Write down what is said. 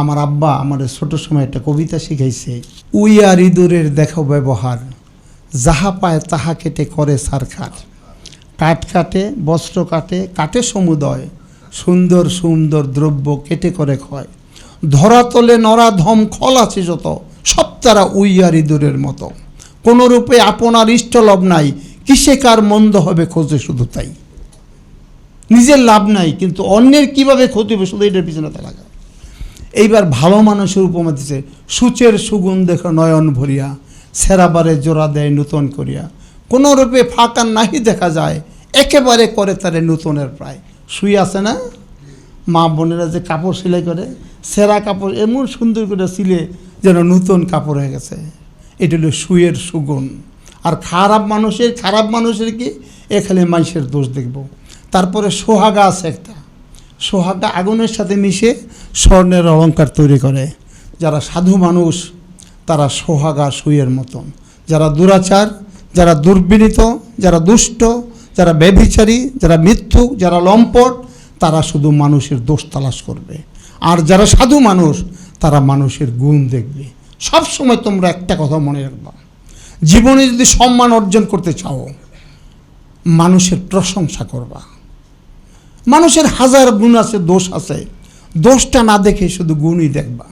আমার আব্বা আমার ছোট সময় একটা কবিতা শিখাইছে, উই আর ইঁদুরের দেখো ব্যবহার, যাহা পায় তাহা কেটে করে সারখার কাঠ কাটে, বস্ত্র কাটে কাটে সমুদয়, সুন্দর সুন্দর দ্রব্য কেটে করে ক্ষয়। ধরাতলে নরা ধম খল আছে যত, সব তারা উই আর ইঁদুরের মতো। কোনো রূপে আপনার ইষ্টলভ নাই, কিসে কার মন্দ হবে খোঁজে শুধু তাই। নিজের লাভ নাই, কিন্তু অন্যের কীভাবে ক্ষতি হবে শুধু এটার পিছনে তারা। এইবার ভালো মানুষের উপমা দিছে, সূচের সুগুণ দেখো নয়ন ভরিয়া, সেরাবারে জোড়া দেয় নূতন করিয়া। কোনো রূপে ফাঁকা নাহি দেখা যায়, একেবারে করে তারে নূতনের প্রায়। শুই আছে না? মা বোনেরা যে কাপড় সেলাই করে, সেরা কাপড় এমন সুন্দর করে সিলে যেন নূতন কাপড় হয়ে গেছে। এটা হলো শুয়ের সুগুণ। আর খারাপ মানুষের খারাপ মানুষের কি? এখানে মানুষের দোষ দেখব। তারপরে সোহাগা আছে একটা। সোহাগা আগুনের সাথে মিশে স্বর্ণের অলঙ্কার তৈরি করে। যারা সাধু মানুষ, তারা সোহাগা সুইয়ের মতন। যারা দুরাচার, যারা দুর্বিনীত, যারা দুষ্ট, যারা ব্যভিচারী, যারা মিথ্যুক, যারা লম্পট, তারা শুধু মানুষের দোষ তালাশ করবে। আর যারা সাধু মানুষ, তারা মানুষের গুণ দেখবে। সব সময় তোমরা একটা কথা মনে রাখবা। জীবনে যদি সম্মান অর্জন করতে চাও, মানুষের প্রশংসা করবা। মানুষের হাজার গুণ আছে দোষ আছে। দোষটা না দেখে শুধু গুণই দেখবা।